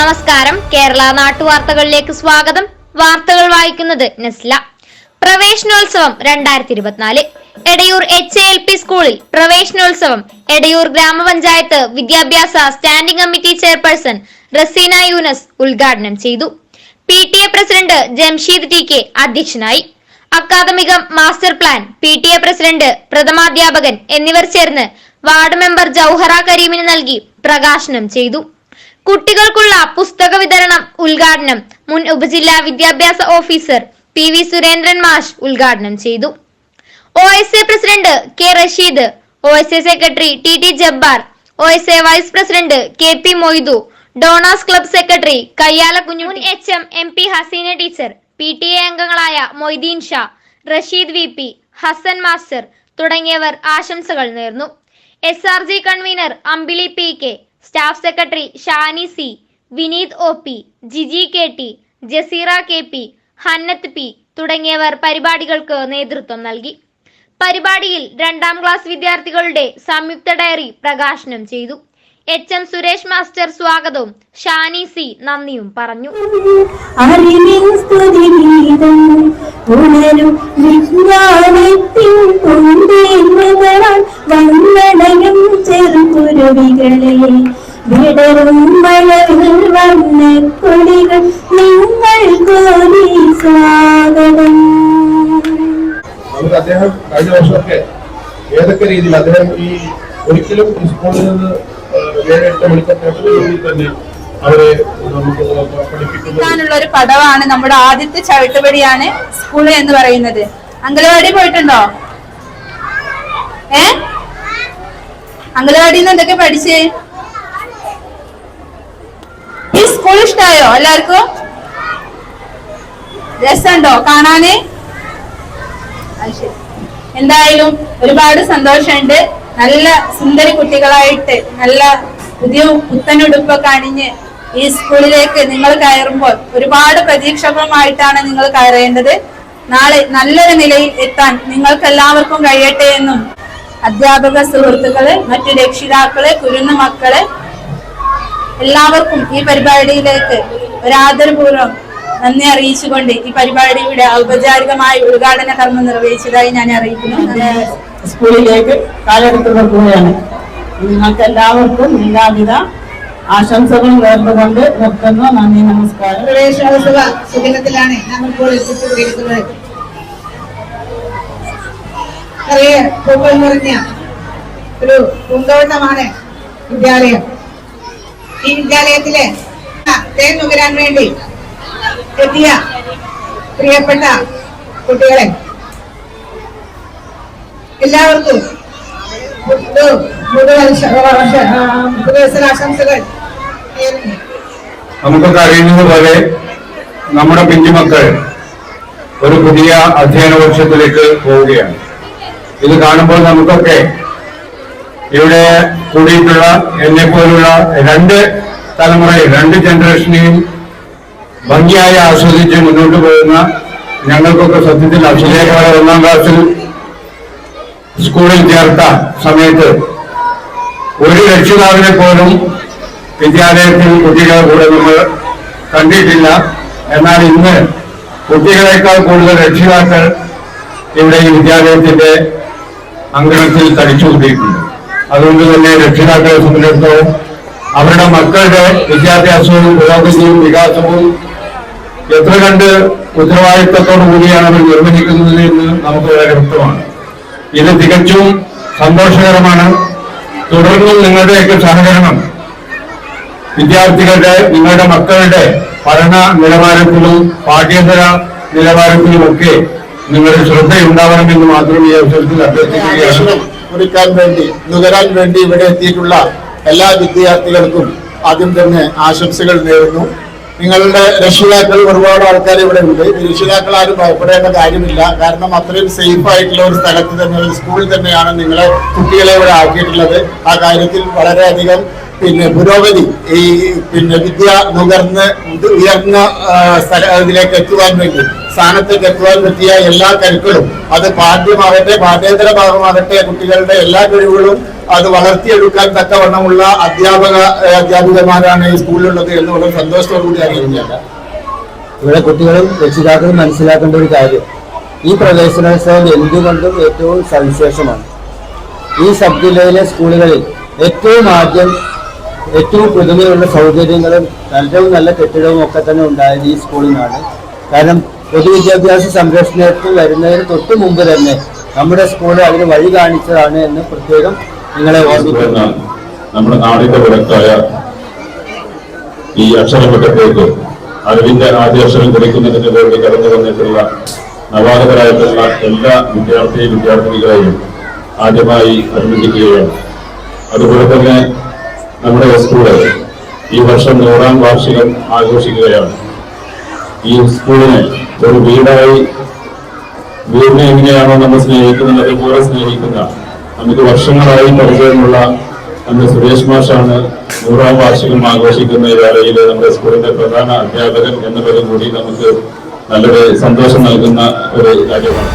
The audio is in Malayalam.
നമസ്കാരം. കേരള നാട്ടുവാർത്തകളിലേക്ക് സ്വാഗതം. വാർത്തകൾ വായിക്കുന്നത് നെസ്ല. പ്രവേശനോത്സവം രണ്ടായിരത്തി ഇരുപത്തിനാല് എടയൂർ എച്ച് എൽ പി സ്കൂളിൽ പ്രവേശനോത്സവം. എടയൂർ ഗ്രാമപഞ്ചായത്ത് വിദ്യാഭ്യാസ standing committee chairperson Raseena Yunus ഉദ്ഘാടനം ചെയ്തു. P T A president Jamsheed T K അധ്യക്ഷനായി. അക്കാദമിക master plan P T A president പ്രഥമാധ്യാപകൻ എന്നിവർ ചേർന്ന് വാർഡ് മെമ്പർ ജൌഹറ കരീമിന് നൽകി പ്രകാശനം ചെയ്തു. കുട്ടികൾക്കുള്ള പുസ്തക വിതരണം ഉദ്ഘാടനം. മുൻ ഉപജില്ലാ വിദ്യാഭ്യാസ ഓഫീസർ പി വി സുരേന്ദ്രൻ മാഷ് ഉദ്ഘാടനം ചെയ്തു. O S A president K Rasheed O S A secretary T T Jabbar O S A vice president K P Moidu Donas club secretary Kayyala Kunju മുൻ H M M P Haseena teacher P T A അംഗങ്ങളായ Moideen Sha Rasheed V P Hasan master തുടങ്ങിയവർ ആശംസകൾ നേർന്നു. S R G convener Ambili P K staff secretary Shani C Vineeth O P Jiji K T Jaseera K P Hannath P തുടങ്ങിയവർ പരിപാടികൾക്ക് നേതൃത്വം നൽകി. പരിപാടിയിൽ രണ്ടാം ക്ലാസ് വിദ്യാർത്ഥികളുടെ സംയുക്ത ഡയറി പ്രകാശനം ചെയ്തു. എച്ച് എം സുരേഷ് മാസ്റ്റർ സ്വാഗതവും ഷാനി സി നന്ദിയും പറഞ്ഞു. ഉണരും ചെറുകുരുവികളെ വിടരും വന്ന കൊടികൾ നിങ്ങൾ കോരി സ്വാഗതം. നമുക്ക് അദ്ദേഹം കഴിഞ്ഞ വർഷമൊക്കെ ഏതൊക്കെ രീതിയിൽ അദ്ദേഹം ഈ ഒരിക്കലും ഈ സ്കൂളിൽ നിന്ന് ഏഹ്, ഏഴ് എട്ട് മണിക്കൂർ രീതിയിൽ തന്നെ അവരെ നമുക്ക് പഠിപ്പിക്കാനുള്ള ഒരു പടവാണ് നമ്മുടെ ആദ്യത്തെ ചവിട്ടുപടിയാണ് സ്കൂൾ എന്ന് പറയുന്നത്. അംഗനവാടി പോയിട്ടുണ്ടോ? ഏ? അംഗനവാടിയിൽ നിന്ന് എന്തൊക്കെ പഠിച്ചേ? ഈ സ്കൂൾ ഇഷ്ടായോ എല്ലാവർക്കും രസമുണ്ടോ കാണാനേ? എന്തായാലും ഒരുപാട് സന്തോഷമുണ്ട് നല്ല സുന്ദരി കുട്ടികളായിട്ട് നല്ല പുതിയ പുത്തനുടുപ്പൊക്കെ അണിഞ്ഞ് ഈ സ്കൂളിലേക്ക് നിങ്ങൾ കയറുമ്പോൾ ഒരുപാട് പ്രതീക്ഷകളുമായിട്ടാണ് നിങ്ങൾ കയറേണ്ടത്. നാളെ നല്ലൊരു നിലയിൽ എത്താൻ നിങ്ങൾക്ക് എല്ലാവർക്കും കഴിയട്ടെ എന്നും അധ്യാപക സുഹൃത്തുക്കൾ മറ്റു രക്ഷിതാക്കൾ കുരുന്ന മക്കൾ എല്ലാവർക്കും ഈ പരിപാടിയിലേക്ക് ഒരാദരപൂർവം നന്ദി അറിയിച്ചുകൊണ്ട് ഈ പരിപാടിയുടെ ഔപചാരികമായ ഉദ്ഘാടന കർമ്മം നിർവഹിച്ചതായി ഞാൻ അറിയിക്കുന്നു. സ്കൂളിലേക്ക് കാലെടുത്ത് നിങ്ങൾക്ക് എല്ലാവർക്കും എല്ലാവിധ ആശംസകൾ നേർന്നുകൊണ്ട് നിർത്തുന്നു. നന്ദി നമസ്കാരം. സുഖത്തിലാണ് നമ്മൾ ഇപ്പോൾ എത്തിച്ചുകൊണ്ടിരിക്കുന്നത്. നിറയെ പൂക്കൾ നിറഞ്ഞ ഒരു പൂന്തോട്ടമാണ് വിദ്യാലയം. ഈ വിദ്യാലയത്തിലെ തേൻ നുകരാൻ വേണ്ടി എത്തിയ പ്രിയപ്പെട്ട കുട്ടികളെ എല്ലാവർക്കും നമുക്ക് നമുക്കൊക്കെ അറിയുന്നത് പോലെ നമ്മുടെ പിഞ്ചുമക്കൾ ഒരു പുതിയ അധ്യയന വർഷത്തിലേക്ക് പോവുകയാണ്. ഇത് കാണുമ്പോൾ നമുക്കൊക്കെ ഇവിടെ കൂടിയിട്ടുള്ള എന്നെ പോലുള്ള രണ്ട് തലമുറയിൽ രണ്ട് ജനറേഷനെയും ഭംഗിയായി ആസ്വദിച്ച് മുന്നോട്ട് പോകുന്ന ഞങ്ങൾക്കൊക്കെ സത്യത്തിൽ അക്ഷരേഖയുടെ ഒന്നാം ക്ലാസ്സിൽ സ്കൂളിൽ ചേർത്ത സമയത്ത് ഒരു രക്ഷിതാവിനെ പോലും വിദ്യാലയത്തിൽ കുട്ടികളെ കൂടെ നമ്മൾ കണ്ടിട്ടില്ല. എന്നാൽ ഇന്ന് കുട്ടികളെക്കാൾ കൂടുതൽ രക്ഷിതാക്കൾ ഇവിടെ ഈ വിദ്യാലയത്തിന്റെ അങ്കണത്തിൽ തടിച്ചുകൂട്ടിയിട്ടുണ്ട് അതുകൊണ്ട് തന്നെ രക്ഷിതാക്കളെ സംബന്ധിച്ചിടത്തോളം അവരുടെ മക്കളുടെ വിദ്യാഭ്യാസവും പുരോഗതിയും വികാസവും എത്ര കണ്ട് ഉത്തരവാദിത്തത്തോടു കൂടിയാണ് അവർ നിർവഹിക്കുന്നത് എന്ന് നമുക്ക് വളരെ വ്യക്തമാണ്. ഇത് തികച്ചും സന്തോഷകരമാണ്. തുടർന്നും നിങ്ങളുടെയൊക്കെ സഹകരണം വിദ്യാർത്ഥികളുടെ നിങ്ങളുടെ മക്കളുടെ പഠന നിലവാരത്തിലും പാഠ്യേതര നിലവാരത്തിലുമൊക്കെ നിങ്ങളുടെ ശ്രദ്ധയുണ്ടാവണമെന്ന് മാത്രം ഈ അവസരത്തിൽ അഭ്യർത്ഥിക്കുകയാണ് വേണ്ടി നുകരാൻ വേണ്ടി ഇവിടെ എത്തിയിട്ടുള്ള എല്ലാ വിദ്യാർത്ഥികൾക്കും ആദ്യം തന്നെ ആശംസകൾ നേരുന്നു. നിങ്ങളുടെ രക്ഷിതാക്കൾ ഒരുപാട് ആൾക്കാർ ഇവിടെ ഉണ്ട്. രക്ഷിതാക്കൾ ആരും ഭയപ്പെടേണ്ട കാര്യമില്ല. കാരണം അത്രയും സേഫ് ആയിട്ടുള്ള ഒരു സ്ഥലത്ത് തന്നെ ഒരു സ്കൂളിൽ തന്നെയാണ് നിങ്ങളെ കുട്ടികളെ ഇവിടെ ആക്കിയിട്ടുള്ളത്. ആ കാര്യത്തിൽ വളരെയധികം പിന്നെ പുരോഗതി ഈ പിന്നെ വിദ്യ നുകർന്ന് ഉയർന്ന സ്ഥല ഇതിലേക്ക് എത്തുവാൻ വേണ്ടി സ്ഥാനത്തേക്ക് എത്തുവാൻ പറ്റിയ എല്ലാ കരുക്കളും അത് പാഠ്യമാകട്ടെ പാഠ്യേതര ഭാഗമാകട്ടെ കുട്ടികളുടെ എല്ലാ കഴിവുകളും അത് വളർത്തിയെടുക്കാൻ തക്കവണ്ണമുള്ള അധ്യാപക അധ്യാപികമാരാണ് ഈ സ്കൂളിലുള്ളത് എന്ന് വളരെ സന്തോഷത്തോടു കൂടി അറിയുന്നില്ല ഇവിടെ കുട്ടികളും രക്ഷിതാക്കളും മനസ്സിലാക്കേണ്ട ഒരു കാര്യം. ഈ പ്രവേശനോത്സവം എന്തുകൊണ്ടും ഏറ്റവും സവിശേഷമാണ്. ഈ സബ് ജില്ലയിലെ സ്കൂളുകളിൽ ഏറ്റവും ആദ്യം ഏറ്റവും പുതുമയുള്ള സൗകര്യങ്ങളും ഏറ്റവും നല്ല കെട്ടിടവും ഒക്കെ തന്നെ ഉണ്ടായത് ഈ സ്കൂളിൽ നിന്നാണ് കാരണം പൊതുവിദ്യാഭ്യാസ സംരക്ഷണത്തിൽ വരുന്നതിന് തൊട്ട് മുമ്പ് തന്നെ നമ്മുടെ സ്കൂൾ അതിന് വഴി കാണിച്ചതാണ് എന്ന് പ്രത്യേകം നിങ്ങളെ നമ്മുടെ നാടിന്റെ വിളക്കായ ഈ അക്ഷരമുറ്റത്തേക്ക് അറിവിന്റെ ആദ്യ അക്ഷരം കുറിക്കുന്നതിന് വേണ്ടി കടന്നു വന്നിട്ടുള്ള നവാഗതരായിട്ടുള്ള എല്ലാ വിദ്യാർത്ഥി വിദ്യാർത്ഥിനികളെയും ആദ്യമായി അഭിനന്ദിക്കുകയാണ്. അതുപോലെ തന്നെ നമ്മുടെ സ്കൂൾ ഈ വർഷം നൂറാം വാർഷികം ആഘോഷിക്കുകയാണ്. ഈ സ്കൂളിനെ ഒരു വീടായി. വീടിനെ എങ്ങനെയാണോ നമ്മൾ സ്നേഹിക്കുന്നത് അതുപോലെ സ്നേഹിക്കുന്ന നമുക്ക് വർഷങ്ങളായി പരിചയമുള്ള നമ്മുടെ സുരേഷ് മാഷാണ് നൂറാം വാർഷികം ആഘോഷിക്കുന്ന ഈ വേളയിൽ നമ്മുടെ സ്കൂളിന്റെ പ്രധാന അധ്യാപകൻ എന്നതിലും കൂടി നമുക്ക് നല്ലൊരു സന്തോഷം നൽകുന്ന ഒരു കാര്യമാണ്.